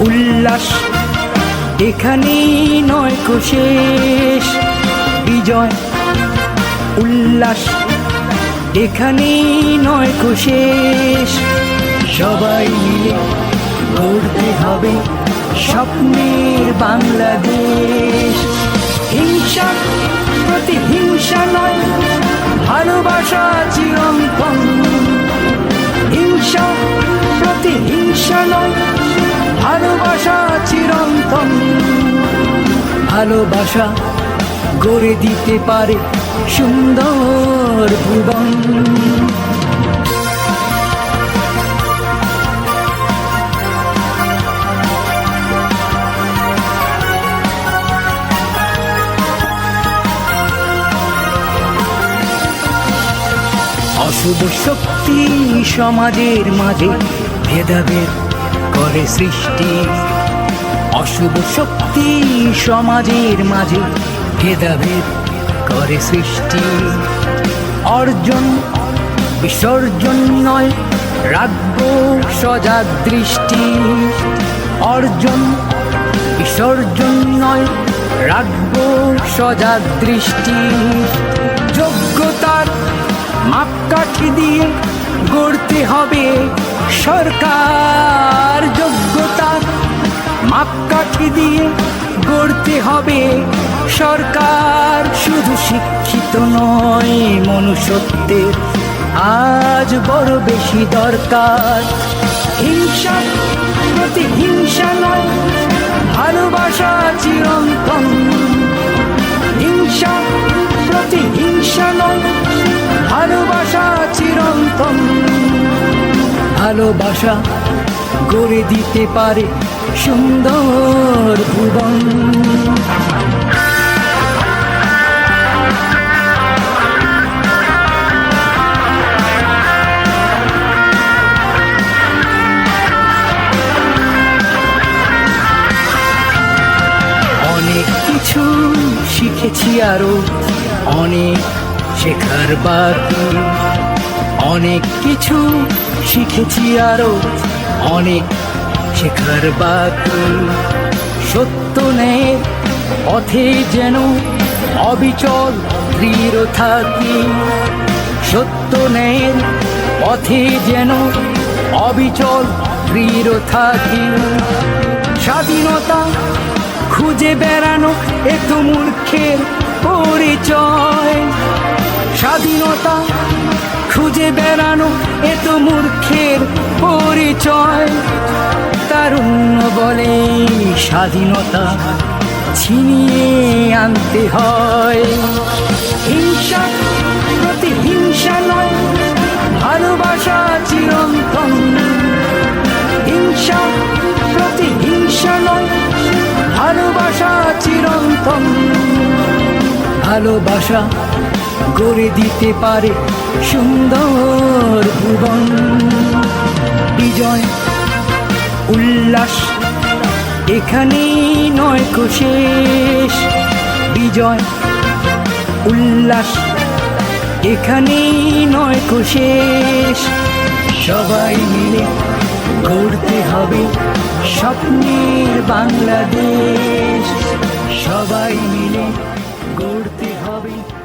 উল্লাস, এখানেই নয় কো শেষ। বিজয়, উল্লাস, এখানেই নয় কো শেষ। সবাই মিলে গড়তে হবে স্বপ্নের বাংলাদেশ। হিংসা প্রতিহিংসা নয়, ভালোবাসা চিরন্তন। চিরন্তন ভালোবাসা গড়ে দিতে পারে সুন্দর ভুবন। অশুভ শক্তি সমাজের মাঝে ভেদাভেদ করে সৃষ্টি। অশুভ শক্তি সমাজের মাঝে ভেদাভেদ করে সৃষ্টি। অর্জন, বিসর্জন নয় রাখব সজাগ দৃষ্টি। অর্জন, বিসর্জন নয় রাখব সজাগ দৃষ্টি। যোগ্যতার মাপকাঠি দিয়ে গড়তে হবে সরকার। মাপকাঠি দিয়ে গড়তে হবে। সরকার শুধু শিক্ষিত নয়, মনুষ্যত্বের আজ বড় বেশি দরকার। হিংসা, প্রতিহিংসা নয়, ভালোবাসা চিরন্তন। হিংসা, প্রতিহিংসা নয়, ভালোবাসা চিরন্তন। ভালোবাসা গড়ে দিতে পারে সুন্দর ভুবন। অনেক কিছু শিখেছি আরও, অনেক শেখার বাকি। অনেক কিছু শিখেছি আরও অনেক শেখার বাকি। সত্য নেই, পথে যেন অবিচল দৃঢ় থাকি। সত্য নেই, পথে যেন অবিচল দৃঢ় থাকি। স্বাধীনতা খুঁজে বেড়ানো এত মূর্খের পরিচয়। পরিচয় তারুণ্য বলে স্বাধীনতা ছিনিয়ে আনতে হয়। হিংসা প্রতিহিংসা নয়, ভালোবাসা চিরন্তন। হিংসা প্রতিহিংসা নয়, ভালোবাসা চিরন্তন। ভালোবাসা গড়ে দিতে পারে সুন্দর ভুবন। বিজয়, উল্লাস, এখানেই নয় শেষ। বিজয়, উল্লাস, এখানেই নয় শেষ। সবাই মিলে গড়তে হবে স্বপ্নের বাংলাদেশ। সবাই মিলে গড়তে হবে